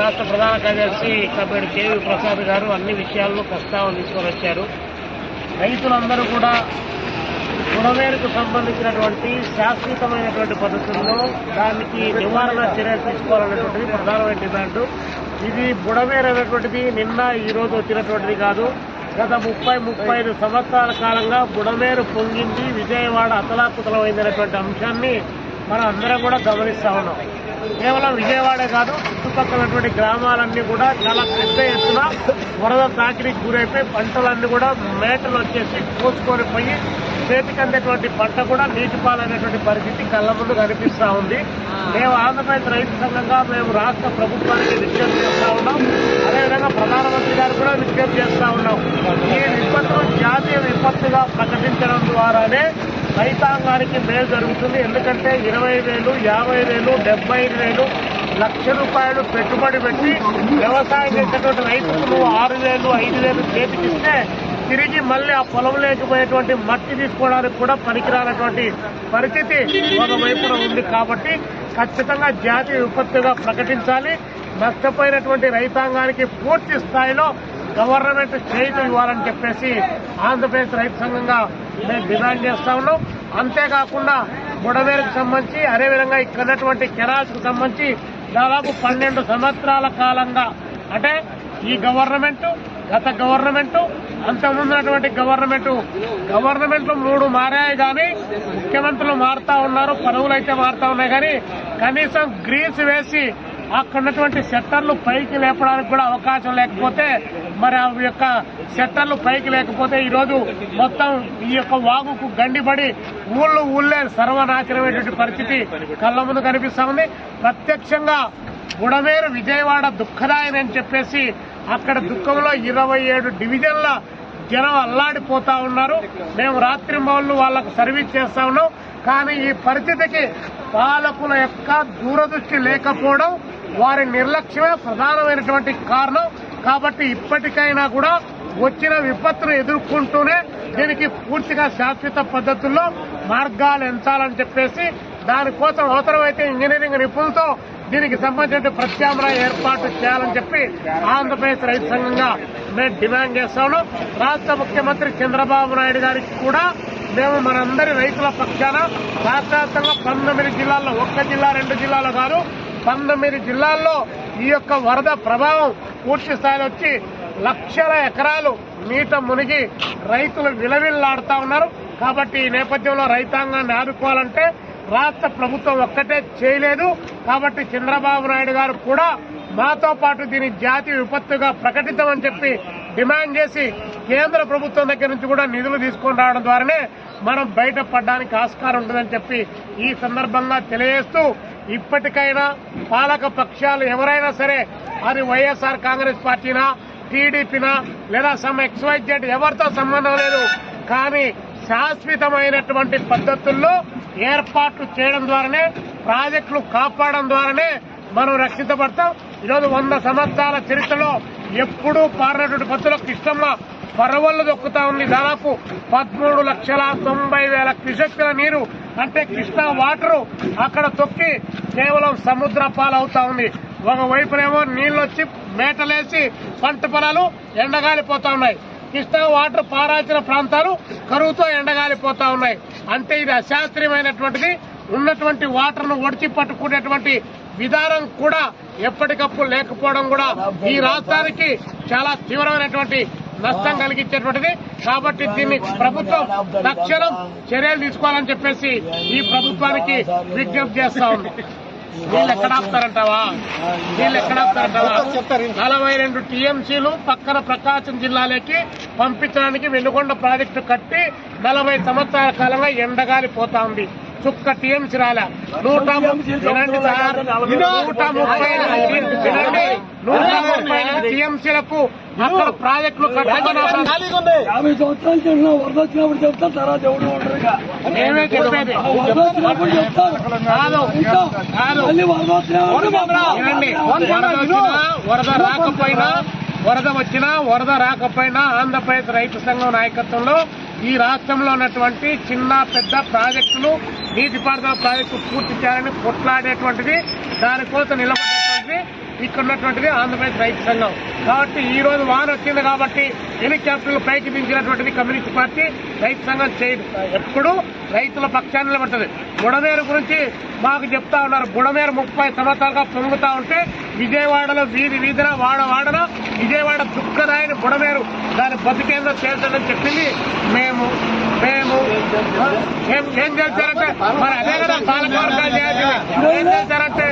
రాష్ట్ర ప్రధాన కార్యదర్శి కబేడి కేవీ ప్రసాద్ గారు అన్ని విషయాలను ప్రస్తావన తీసుకొని వచ్చారు. రైతులందరూ కూడా గుణవేరుకు సంబంధించినటువంటి శాశ్వతమైనటువంటి పద్ధతుల్లో దానికి నివారణ చర్యలు తీసుకోవాలనేటువంటిది ప్రధానమైన డిమాండ్. ఇది బుడమేరు అనేటువంటిది నిన్న ఈ రోజు వచ్చినటువంటిది కాదు. గత ముప్పై ముప్పై ఐదు సంవత్సరాల కాలంగా బుడమేరు పొంగింది. విజయవాడ అతలాకుతలమైందనేటువంటి అంశాన్ని మనం అందరం కూడా గమనిస్తా ఉన్నాం. కేవలం విజయవాడే కాదు చుట్టుపక్కలటువంటి గ్రామాలన్నీ కూడా చాలా పెద్ద ఎత్తున వరద తాకిడికి గురైపోయి పంటలన్నీ కూడా మేటలు వచ్చేసి కోసుకొని పోయి చేతికి అందేటువంటి పంట కూడా నీటిపాలైనటువంటి పరిస్థితి కళ్ళ ముందు కనిపిస్తా ఉంది. మేము ఆంధ్రప్రదేశ్ రైతు సంఘంగా మేము రాష్ట్ర ప్రభుత్వానికి విజ్ఞప్తి చేస్తా ఉన్నాం. అదేవిధంగా ప్రధానమంత్రి గారు కూడా విజ్ఞప్తి చేస్తా ఉన్నాం. ఈ విపత్తును జాతీయ విపత్తుగా ప్రకటించడం ద్వారానే రైతాంగానికి మేలు జరుగుతుంది. ఎందుకంటే ఇరవై వేలు యాభై వేలు డెబ్బై ఐదు వేలు లక్ష రూపాయలు పెట్టుబడి పెట్టి వ్యవసాయం చేసేటువంటి రైతుకు నువ్వు ఆరు వేలు ఐదు వేలు చేతికిస్తే తిరిగి మళ్ళీ ఆ పొలం లేకపోయేటువంటి మట్టి తీసుకోవడానికి కూడా పనికిరానటువంటి పరిస్థితి ఒక వైపున ఉంది కాబట్టి ఖచ్చితంగా జాతీయ విపత్తుగా ప్రకటించాలి. నష్టపోయినటువంటి రైతాంగానికి పూర్తి స్థాయిలో గవర్నమెంట్ చేతి ఇవ్వాలని చెప్పేసి ఆంధ్రప్రదేశ్ రైతు సంఘంగా మేము డిమాండ్ చేస్తా ఉన్నాం. అంతేకాకుండా బుడవేరుకు సంబంధించి అదేవిధంగా ఇక్కడ ఉన్నటువంటి కెరాల్స్కు సంబంధించి దాదాపు పన్నెండు సంవత్సరాల కాలంగా అంటే ఈ గవర్నమెంట్ గత గవర్నమెంట్ అంతకుముందున్నటువంటి గవర్నమెంట్ గవర్నమెంట్లు మూడు మారాయి కానీ ముఖ్యమంత్రులు మారుతా ఉన్నారు పదవులు అయితే మారుతా ఉన్నాయి కానీ కనీసం గ్రీస్ వేసి అక్కడ ఉన్నటువంటి సెట్టర్లు పైకి లేపడానికి కూడా అవకాశం లేకపోతే మరి ఆ యొక్క సెట్టర్లు పైకి లేకపోతే ఈరోజు మొత్తం ఈ యొక్క వాగుకు గండిపడి ఊళ్ళు ఊళ్ళే సర్వనాశనమైనటువంటి పరిస్థితి కళ్ళ ముందు కనిపిస్తా ఉంది. ప్రత్యక్షంగా బుడమేరు విజయవాడ దుఃఖదాయని అని చెప్పేసి అక్కడ దుఃఖంలో ఇరవై ఏడు డివిజన్ల జనం అల్లాడిపోతా ఉన్నారు. మేము రాత్రి మౌళ్ళు వాళ్ళకు సర్వీస్ చేస్తా ఉన్నాం. కానీ ఈ పరిస్థితికి పాలకుల యొక్క దూరదృష్టి లేకపోవడం వారి నిర్లక్ష్యమే ప్రధానమైనటువంటి కారణం. కాబట్టి ఇప్పటికైనా కూడా వచ్చిన విపత్తును ఎదుర్కొంటూనే దీనికి పూర్తిగా శాశ్వత పద్ధతుల్లో మార్గాలు ఎంచాలని చెప్పేసి దానికోసం అవసరమైతే ఇంజనీరింగ్ నిపుణులతో దీనికి సంబంధించిన ప్రత్యామ్నాయ ఏర్పాటు చేయాలని చెప్పి ఆంధ్రప్రదేశ్ రైతు సంఘంగా మేము డిమాండ్ చేస్తాము. రాష్ట్ర ముఖ్యమంత్రి చంద్రబాబు నాయుడు గారికి కూడా మేము మనందరి రైతుల పక్షాన రాష్ట్ర పంతొమ్మిది జిల్లాల్లో ఒక్క జిల్లా రెండు జిల్లాలో కాదు పంతొమ్మిది జిల్లాల్లో ఈ యొక్క వరద ప్రభావం పూర్తి స్థాయిలో వచ్చి లక్షల ఎకరాలు నీట మునిగి రైతులు విలవిల్లాడుతా ఉన్నారు. కాబట్టి ఈ నేపథ్యంలో రైతాంగాన్ని ఆదుకోవాలంటే రాష్ట్ర ప్రభుత్వం ఒక్కటే చేయలేదు. కాబట్టి చంద్రబాబు నాయుడు గారు కూడా మాతో పాటు దీని జాతీయ విపత్తుగా ప్రకటించమని చెప్పి డిమాండ్ చేసి కేంద్ర ప్రభుత్వం దగ్గర నుంచి కూడా నిధులు తీసుకొని రావడం ద్వారానే మనం బయటపడడానికి ఆస్కారం ఉంటుందని చెప్పి ఈ సందర్భంగా తెలియజేస్తూ ఇప్పటికైనా పాలక పక్షాలు ఎవరైనా సరే అది వైఎస్ఆర్ కాంగ్రెస్ పార్టీనా టీడీపీనా లేదా సమ్ ఎక్స్వైజెడ్ ఎవరితో సంబంధం లేదు. కానీ శాశ్వతమైనటువంటి పద్ధతుల్లో ఏర్పాట్లు చేయడం ద్వారానే ప్రాజెక్టులు కాపాడడం ద్వారానే మనం రక్షించబడతాం ఈరోజు వంద సంవత్సరాల చరిత్రలో ఎప్పుడూ పారినటువంటి పద్ధతుల్లో కృష్ణమ్మ పరవళ్ళు దొక్కుతా ఉంది. దాదాపు పదమూడు లక్షల తొంభై వేల క్యూసెక్కుల నీరు అంటే కృష్ణా వాటరు అక్కడ తొక్కి కేవలం సముద్ర పాలవుతా ఉంది. ఒకవైపునేమో నీళ్ళు వచ్చి మేటలేసి పంట పొలాలు ఎండగాలిపోతా ఉన్నాయి. కృష్ణా వాటర్ పారాల్సిన ప్రాంతాలు కరువుతో ఎండగాలిపోతా ఉన్నాయి. అంటే ఇది అశాస్త్రీయమైనటువంటిది. ఉన్నటువంటి వాటర్ను ఒడిచి పట్టుకునేటువంటి విధానం కూడా ఎప్పటికప్పుడు లేకపోవడం కూడా ఈ రాష్ట్రానికి చాలా తీవ్రమైనటువంటి నష్టం కలిగించేటువంటిది. కాబట్టి దీన్ని ప్రభుత్వం తక్షణం చర్యలు తీసుకోవాలని చెప్పేసి ఈ ప్రభుత్వానికి విజ్ఞప్తి చేస్తా ఉంది వీళ్ళు ఎక్కడ ఆపుతారంటావా? వీళ్ళు ఎక్కడ ఆపుతారంటావా? నలభై రెండు టీఎంసీలు పక్కన ప్రకాశం జిల్లాలోకి పంపించడానికి వెలుగొండ ప్రాజెక్టు కట్టి నలభై సంవత్సరాల కాలంగా ఎండగాలి పోతా ఉంది. చుక్క టీఎంసీ రాలే. నూట వినండి సార్. నూట ముప్పై వినండి. నూట ముప్పై టీఎంసీలకు అక్కడ ప్రాజెక్టులు మేమే చెప్పేది. కాదు. వినండి వరద రాకపోయినా వరద వచ్చినా వరద రాకపోయినా ఆంధ్రప్రదేశ్ రైతు సంఘం నాయకత్వంలో ఈ రాష్ట్రంలో ఉన్నటువంటి చిన్న పెద్ద ప్రాజెక్టులు నీటిపారుదల ప్రాజెక్టు పూర్తి చేయాలని కొట్లాడేటువంటిది దానికోసం నిలబడేటువంటిది ఇక్కడ ఉన్నటువంటిది ఆంధ్రప్రదేశ్ రైతు సంఘం. కాబట్టి ఈ రోజు వాన వచ్చింది కాబట్టి హెలికాప్టర్లు పైకి దించినటువంటిది కమ్యూనిస్ట్ పార్టీ రైతు సంఘం చేయదు ఎప్పుడు రైతుల పక్షాన్ని నిలబడుతుంది. బుడమేరు గురించి మాకు చెప్తా ఉన్నారు. బుడమేరు ముప్పై సంవత్సరాలుగా పొంగుతా ఉంటే విజయవాడలో వీధి వీధిన వాడ వాడన విజయవాడ దుఃఖదాయని బుడమేరు దాని బతికేందో చేస్తాడని చెప్పింది. మేము మేము ఏం ఏం చేశారంటే మరి అదే కదా పాలకవర్గాలు చేయాల్సింది. ఏం చేశారంటే